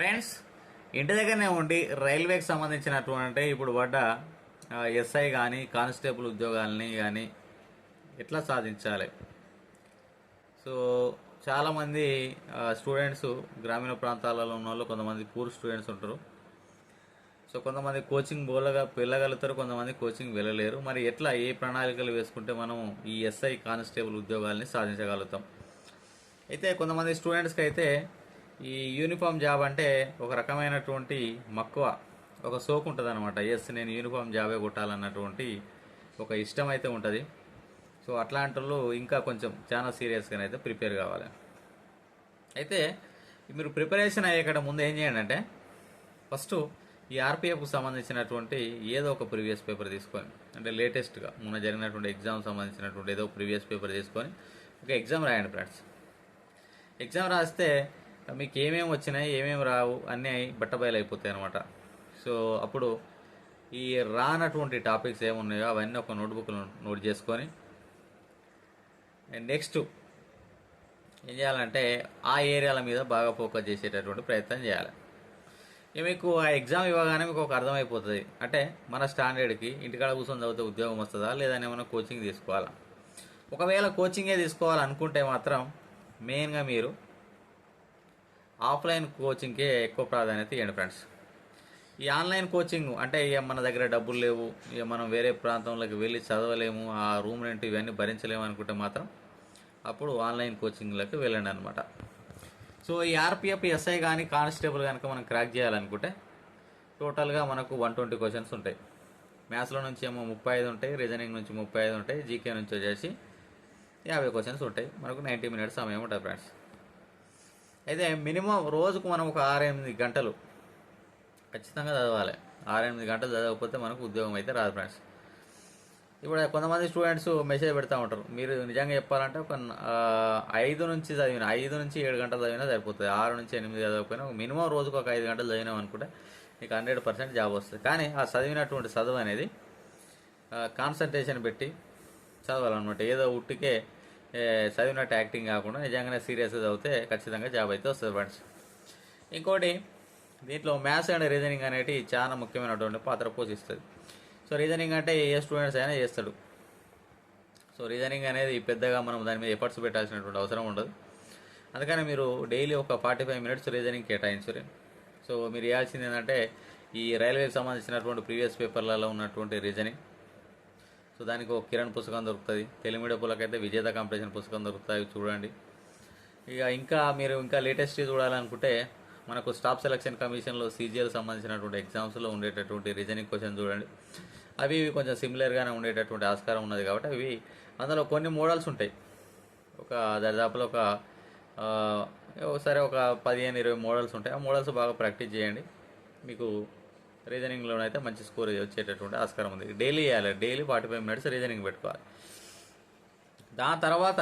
Friends ఇంటి దగ్గరనే ఉండి రైల్వేకి సంబంధించినటువంటి ఇప్పుడు పడ్డ ఎస్ఐ కానీ కానిస్టేబుల్ ఉద్యోగాలని కానీ ఎట్లా సాధించాలి? సో చాలామంది స్టూడెంట్స్ గ్రామీణ ప్రాంతాలలో ఉన్న వాళ్ళు కొంతమంది పూర్ స్టూడెంట్స్ ఉంటారు. సో కొంతమంది కోచింగ్ పోలగా వెళ్ళగలుగుతారు కొంతమంది కోచింగ్ వెళ్ళలేరు. మరి ఎట్లా ఏ ప్రణాళికలు వేసుకుంటే మనం ఈ ఎస్ఐ కానిస్టేబుల్ ఉద్యోగాల్ని సాధించగలుగుతాం? అయితే కొంతమంది స్టూడెంట్స్కి అయితే ఈ యూనిఫామ్ జాబ్ అంటే ఒక రకమైనటువంటి మక్కువ ఒక సోకు ఉంటుంది అనమాట ఎస్ నేను యూనిఫామ్ జాబే కొట్టాలన్నటువంటి ఒక ఇష్టం అయితే ఉంటుంది. సో అట్లాంటి వాళ్ళు ఇంకా కొంచెం చాలా సీరియస్గా అయితే ప్రిపేర్ కావాలి. అయితే మీరు ప్రిపరేషన్ అయ్యేకడ ముందు ఏం చేయండి అంటే ఫస్ట్ ఈ ఆర్పిఎఫ్కు సంబంధించినటువంటి ఏదో ఒక ప్రీవియస్ పేపర్ తీసుకొని అంటే లేటెస్ట్గా మొన్న జరిగినటువంటి ఎగ్జామ్ సంబంధించినటువంటి ఏదో ప్రీవియస్ పేపర్ తీసుకొని ఒక ఎగ్జామ్ రాయండి ఫ్రెండ్స్ ఎగ్జామ్ రాస్తే మీకు ఏమేమి వచ్చినాయి ఏమేమి రావు అన్నీ బట్టబయలైపోతాయి అయిపోతాయి అనమాట సో అప్పుడు ఈ రానటువంటి టాపిక్స్ ఏమున్నాయో అవన్నీ ఒక నోట్బుక్లో నోట్ చేసుకొని నెక్స్ట్ ఏం చేయాలంటే ఆ ఏరియాల మీద బాగా ఫోకస్ చేసేటటువంటి ప్రయత్నం చేయాలి. ఇక మీకు ఆ ఎగ్జామ్ ఇవ్వగానే మీకు ఒక అర్థమైపోతుంది. అంటే మన స్టాండర్డ్కి ఇంటికాడ కూర్చొని చదివితే ఉద్యోగం వస్తుందా లేదా ఏమైనా కోచింగ్ తీసుకోవాలా? ఒకవేళ కోచింగే తీసుకోవాలనుకుంటే మాత్రం మెయిన్గా మీరు ఆఫ్లైన్ కోచింగ్కే ఎక్కువ ప్రాధాన్యత ఇవ్వండి ఫ్రెండ్స్. ఈ ఆన్లైన్ కోచింగ్ అంటే ఇక మన దగ్గర డబ్బులు లేవు ఇక మనం వేరే ప్రాంతంలోకి వెళ్ళి చదవలేము ఆ రూమ్ రెంట్ ఇవన్నీ భరించలేము అనుకుంటే మాత్రం అప్పుడు ఆన్లైన్ కోచింగ్లోకి వెళ్ళండి అనమాట సో ఈ ఆర్పిఎఫ్ ఎస్ఐ కానీ కానిస్టేబుల్ కనుక మనం క్రాక్ చేయాలనుకుంటే టోటల్గా మనకు వన్ ట్వంటీ క్వశ్చన్స్ ఉంటాయి. మ్యాథ్స్లో నుంచి ఏమో ముప్పై ఐదు ఉంటాయి రీజనింగ్ నుంచి ముప్పై ఐదు ఉంటాయి జీకే నుంచి వచ్చేసి యాభై క్వశ్చన్స్ ఉంటాయి. మనకు నైంటీ మినిట్స్ సమయం ఉంటుంది ఫ్రెండ్స్. అయితే మినిమం రోజుకు మనం ఒక ఆరు ఎనిమిది గంటలు ఖచ్చితంగా చదవాలి. ఆరు ఎనిమిది గంటలు చదవకపోతే మనకు ఉద్యోగం అయితే రాదు ఫ్రెండ్స్ ఇప్పుడు కొంతమంది స్టూడెంట్స్ మెసేజ్ పెడతా ఉంటారు. మీరు నిజంగా చెప్పాలంటే ఒక ఐదు నుంచి చదివిన ఐదు నుంచి ఏడు గంటలు చదివినా సరిపోతుంది. ఆరు నుంచి ఎనిమిది చదవకపోయినా ఒక మినిమం రోజుకు ఒక ఐదు గంటలు చదివినాం అనుకుంటే నీకు హండ్రెడ్ పర్సెంట్ జాబ్ వస్తుంది. కానీ ఆ చదివినటువంటి చదువు అనేది కాన్సన్ట్రేషన్ పెట్టి చదవాలన్నమాట. ఏదో ఉట్టికే చదివినట్టు యాక్టింగ్ కాకుండా నిజంగానే సీరియస్గా చదివితే ఖచ్చితంగా జాబ్ అయితే వస్తుంది ఫ్రెండ్స్ ఇంకోటి దీంట్లో మ్యాథ్స్ అండ్ రీజనింగ్ అనేటి చాలా ముఖ్యమైనటువంటి పాత్ర పోషిస్తుంది. సో రీజనింగ్ అంటే ఏ స్టూడెంట్స్ అయినా చేస్తాడు. సో రీజనింగ్ అనేది పెద్దగా మనం దాని మీద ఎఫర్ట్స్ పెట్టాల్సినటువంటి అవసరం ఉండదు. అందుకని మీరు డైలీ ఒక ఫార్టీ ఫైవ్ మినిట్స్ రీజనింగ్ కేటాయించరు. సో మీరు చేయాల్సింది ఏంటంటే ఈ రైల్వేకి సంబంధించినటువంటి ప్రీవియస్ పేపర్లలో ఉన్నటువంటి రీజనింగ్ సో దానికి ఒక కిరణ్ పుస్తకం దొరుకుతుంది. తెలుగు మీడియం విజేత కాంపిటీషన్ పుస్తకం దొరుకుతాయి చూడండి. ఇక ఇంకా మీరు ఇంకా లేటెస్ట్ చూడాలనుకుంటే మనకు స్టాఫ్ సెలక్షన్ కమిషన్లో సీజీఎల్ సంబంధించినటువంటి ఎగ్జామ్స్లో ఉండేటటువంటి రీజనింగ్ క్వశ్చన్ చూడండి. అవి ఇవి కొంచెం సిమిలర్గానే ఉండేటటువంటి ఆస్కారం ఉన్నది కాబట్టి అవి అందులో కొన్ని మోడల్స్ ఉంటాయి. ఒక దాదాపులో ఒక ఒకసారి ఒక పదిహేను ఇరవై మోడల్స్ ఉంటాయి. ఆ మోడల్స్ బాగా ప్రాక్టీస్ చేయండి. మీకు రీజనింగ్లోనైతే మంచి స్కోర్ వచ్చేటటువంటి ఆస్కారం ఉంది. డైలీ వేయాలి. Daily forty five minutes reasoning పెట్టుకోవాలి. దాని తర్వాత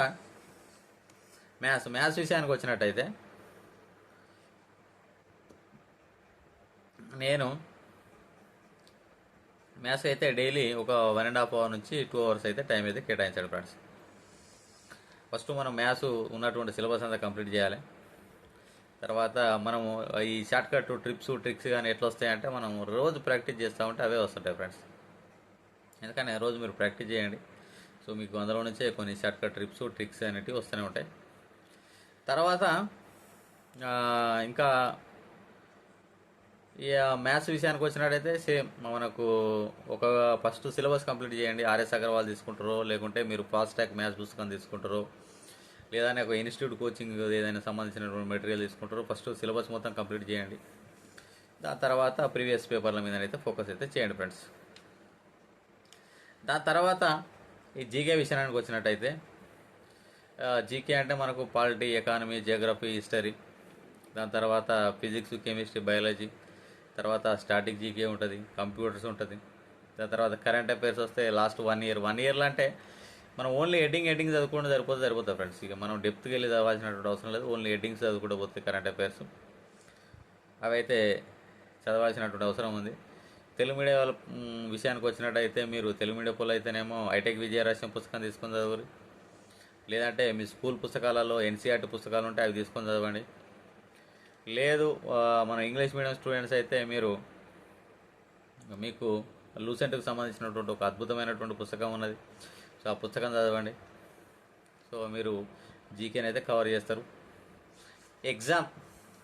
మ్యాథ్స్. మ్యాథ్స్ విషయానికి వచ్చినట్టయితే నేను మ్యాథ్స్ అయితే డైలీ ఒక వన్ అండ్ హాఫ్ అవర్ నుంచి టూ అవర్స్ అయితే టైం అయితే కేటాయించాడు ఫ్రెండ్స్. ఫస్ట్ మనం మ్యాథ్స్ ఉన్నటువంటి సిలబస్ అంతా కంప్లీట్ చేయాలి. తర్వాత మనము ఈ షార్ట్కట్ ట్రిప్స్ ట్రిక్స్ కానీ ఎట్లా వస్తాయంటే మనం రోజు ప్రాక్టీస్ చేస్తూ ఉంటే అవే వస్తుంటాయి ఫ్రెండ్స్. ఎందుకని రోజు మీరు ప్రాక్టీస్ చేయండి. సో మీకు అందులో నుంచే కొన్ని షార్ట్ కట్ ట్రిప్స్ ట్రిక్స్ అనేటివి వస్తూనే ఉంటాయి. తర్వాత ఇంకా ఈ మ్యాథ్స్ విషయానికి వచ్చినట్టయితే సేమ్ మనకు ఒక ఫస్ట్ సిలబస్ కంప్లీట్ చేయండి. ఆర్ఎస్ అగర్వాల్ తీసుకుంటారో లేకుంటే మీరు ఫాస్ట్ ట్రాక్ మ్యాథ్స్ పుస్తకం తీసుకుంటారో లేదా ఒక ఇన్స్టిట్యూట్ కోచింగ్ ఏదైనా సంబంధించినటువంటి మెటీరియల్ తీసుకుంటారో ఫస్ట్ సిలబస్ మొత్తం కంప్లీట్ చేయండి. దాని తర్వాత ప్రీవియస్ పేపర్ల మీద అయితే ఫోకస్ అయితే చేయండి ఫ్రెండ్స్. దాని తర్వాత ఈ జీకే విషయానికి వచ్చినట్టయితే జీకే అంటే మనకు పాలిటీ ఎకానమీ జియోగ్రఫీ హిస్టరీ దాని తర్వాత ఫిజిక్స్ కెమిస్ట్రీ బయాలజీ తర్వాత స్టాటిక్ జీకే ఉంటుంది కంప్యూటర్స్ ఉంటుంది దాని తర్వాత కరెంట్ అఫైర్స్ వస్తే లాస్ట్ వన్ ఇయర్. వన్ ఇయర్లో అంటే మనం ఓన్లీ హెడ్డింగ్ హెడ్డింగ్ చదువుకుంటే సరిపోతే సరిపోతుంది ఫ్రెండ్స్ ఇక మనం డెప్త్కి వెళ్ళి చదవాల్సినటువంటి అవసరం లేదు. ఓన్లీ హెడ్డింగ్స్ చదువుకుంటూ పోతే కరెంట్ అఫైర్స్ అవైతే చదవాల్సినటువంటి అవసరం ఉంది. తెలుగు మీడియం వాళ్ళ విషయానికి వచ్చినట్టయితే మీరు తెలుగు మీడియా పోలు అయితేనేమో హైటెక్ విజయరాశ్యం పుస్తకం తీసుకొని చదవరు లేదంటే మీ స్కూల్ పుస్తకాలలో ఎన్సీఆర్టీ పుస్తకాలు ఉంటే అవి తీసుకొని చదవండి. లేదు మన ఇంగ్లీష్ మీడియం స్టూడెంట్స్ అయితే మీరు మీకు లూసెంట్కి సంబంధించినటువంటి ఒక అద్భుతమైనటువంటి పుస్తకం ఉన్నది. సో ఆ పుస్తకం చదవండి. సో మీరు జీకేని అయితే కవర్ చేస్తారు. ఎగ్జామ్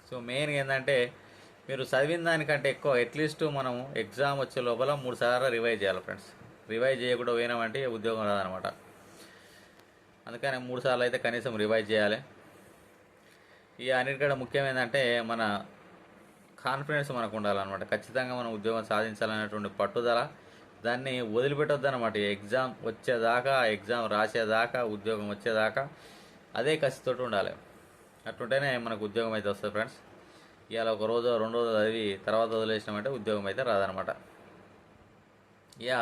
సో మెయిన్ ఏంటంటే మీరు చదివిన దానికంటే ఎక్కువ అట్లీస్ట్ మనం ఎగ్జామ్ వచ్చే లోపల మూడు సార్లు రివైజ్ చేయాలి ఫ్రెండ్స్ రివైజ్ చేయకుండా పోయినామంటే ఉద్యోగం రాదనమాట. అందుకని మూడు సార్లు అయితే కనీసం రివైజ్ చేయాలి. ఈ అన్నిటికంటే ముఖ్యం ఏంటంటే మన కాన్ఫిడెన్స్ మనకు ఉండాలన్నమాట. ఖచ్చితంగా మనం ఉద్యోగం సాధించాలనేటువంటి పట్టుదల దాన్ని వదిలిపెట్టొద్దన్నమాట. ఈ ఎగ్జామ్ వచ్చేదాకా ఎగ్జామ్ రాసేదాకా ఉద్యోగం వచ్చేదాకా అదే కసితోటి ఉండాలి. అట్టుంటేనే మనకు ఉద్యోగం అయితే వస్తుంది ఫ్రెండ్స్. ఇవాళ ఒక రోజు రెండు రోజులు చదివి తర్వాత వదిలేసినామంటే ఉద్యోగం అయితే రాదనమాట ఇక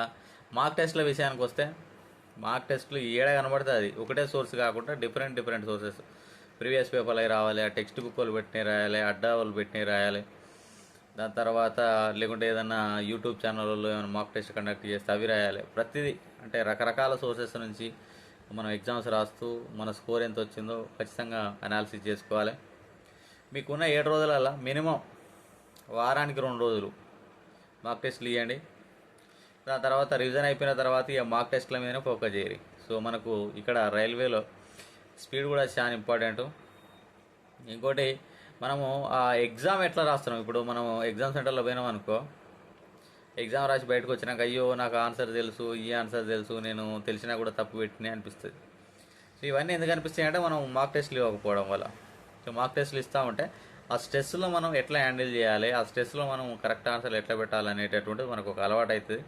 మార్క్ టెస్ట్ల విషయానికి వస్తే మార్క్ టెస్ట్లు ఏడ కనబడితే అది ఒకటే సోర్స్ కాకుండా డిఫరెంట్ డిఫరెంట్ సోర్సెస్. ప్రీవియస్ పేపర్లు అవి రావాలి ఆ టెక్స్ట్ బుక్లు పెట్టినవి రాయాలి అడ్డాలు పెట్టినవి రాయాలి. దాని తర్వాత లేకుంటే ఏదన్నా యూట్యూబ్ ఛానల్లో ఏమైనా మాక్ టెస్ట్ కండక్ట్ చేస్తే అవి రాయాలి. ప్రతిదీ అంటే రకరకాల సోర్సెస్ నుంచి మనం ఎగ్జామ్స్ రాస్తూ మన స్కోర్ ఎంత వచ్చిందో ఖచ్చితంగా అనాలిసిస్ చేసుకోవాలి. మీకున్న ఏడు రోజులలో మినిమం వారానికి రెండు రోజులు మాక్ టెస్ట్లు ఇవ్వండి దాని తర్వాత రివిజన్ అయిపోయిన తర్వాత ఇక మాక్ టెస్ట్ల మీదనే ఫోకస్ చేయరు సో మనకు ఇక్కడ రైల్వేలో స్పీడ్ కూడా చాలా ఇంపార్టెంట్ ఇంకోటి మనము ఆ ఎగ్జామ్ ఎట్లా రాస్తున్నాం? ఇప్పుడు మనం ఎగ్జామ్ సెంటర్లో పోయినాం అనుకో ఎగ్జామ్ రాసి బయటకు వచ్చినాక అయ్యో నాకు ఆన్సర్ తెలుసు ఈ ఆన్సర్ తెలుసు నేను తెలిసినా కూడా తప్పు పెట్టినా అనిపిస్తుంది. సో ఇవన్నీ ఎందుకు అనిపిస్తాయి అంటే మనం మార్క్ టెస్ట్లు ఇవ్వకపోవడం వల్ల. సో మార్క్ టెస్ట్లు ఇస్తూ ఉంటే ఆ స్ట్రెస్లో మనం ఎట్లా హ్యాండిల్ చేయాలి? ఆ స్ట్రెస్లో మనం కరెక్ట్ ఆన్సర్లు ఎట్లా పెట్టాలి అనేటటువంటిది మనకు ఒక అలవాటు అవుతుంది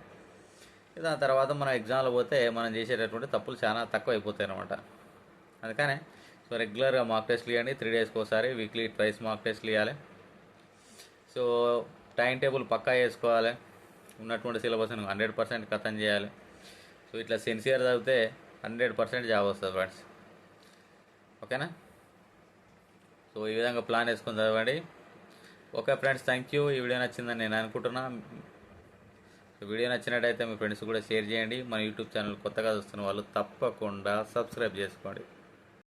దాని తర్వాత మనం ఎగ్జామ్లో పోతే మనం చేసేటటువంటి తప్పులు చాలా తక్కువ అయిపోతాయి అనమాట అందుకనే సో రెగ్యులర్గా మాక్ టెస్ట్లు ఇవ్వండి త్రీ డేస్కి ఒకసారి వీక్లీ ట్వైస్ మాక్ టెస్ట్లు ఇవ్వాలి సో టైం టేబుల్ పక్కా వేసుకోవాలి. ఉన్నటువంటి సిలబస్ని హండ్రెడ్ పర్సెంట్ కథం చేయాలి. సో ఇట్లా సిన్సియర్ చదివితే హండ్రెడ్ పర్సెంట్ జాబ్ వస్తుంది ఫ్రెండ్స్. ఓకేనా? సో ఈ విధంగా ప్లాన్ వేసుకొని చదవండి. Okay friends thank you. ఈ వీడియో నచ్చిందని నేను అనుకుంటున్నా. వీడియో నచ్చినట్టయితే మీ ఫ్రెండ్స్ కూడా షేర్ చేయండి. మన యూట్యూబ్ ఛానల్ కొత్తగా చూస్తున్న వాళ్ళు తప్పకుండా సబ్స్క్రైబ్ చేసుకోండి.